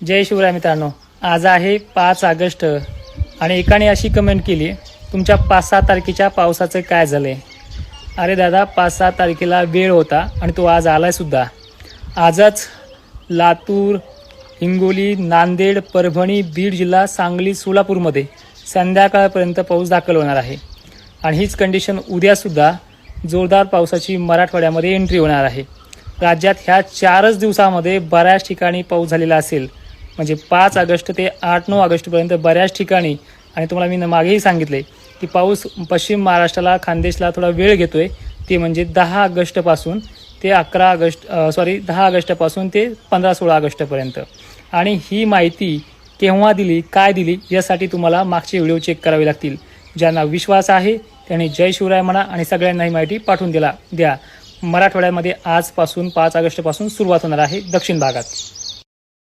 जय शिवराय मित्रांनो. आज आहे पाच ऑगस्ट आणि एकाने अशी कमेंट केली तुमच्या पाच सहा तारखेच्या पावसाचं काय झालंय? अरे दादा पाच सहा तारखेला वेळ होता आणि तो आज आलाय सुद्धा. आजच लातूर हिंगोली नांदेड परभणी बीड जिल्हा सांगली सोलापूरमध्ये संध्याकाळपर्यंत पाऊस दाखल होणार आहे. आणि हीच कंडिशन उद्यासुद्धा जोरदार पावसाची मराठवाड्यामध्ये एंट्री होणार आहे. राज्यात ह्या चारच दिवसामध्ये बऱ्याच ठिकाणी पाऊस झालेला असेल. म्हणजे पाच ऑगस्ट ते आठ नऊ ऑगस्टपर्यंत बऱ्याच ठिकाणी आणि तुम्हाला मी मागेही सांगितले की पाऊस पश्चिम महाराष्ट्राला खानदेशला थोडा वेळ घेतोय. ते म्हणजे दहा ऑगस्टपासून ते अकरा ऑगस्ट सॉरी दहा ऑगस्टपासून ते पंधरा सोळा ऑगस्टपर्यंत. आणि ही माहिती केव्हा दिली काय दिली यासाठी तुम्हाला मागचे व्हिडिओ चेक करावे लागतील. ज्यांना विश्वास आहे त्यांनी जय शिवराय म्हणा आणि सगळ्यांना ही माहिती पाठवून दिला द्या. मराठवाड्यामध्ये आजपासून पाच ऑगस्टपासून सुरुवात होणार आहे दक्षिण भागात.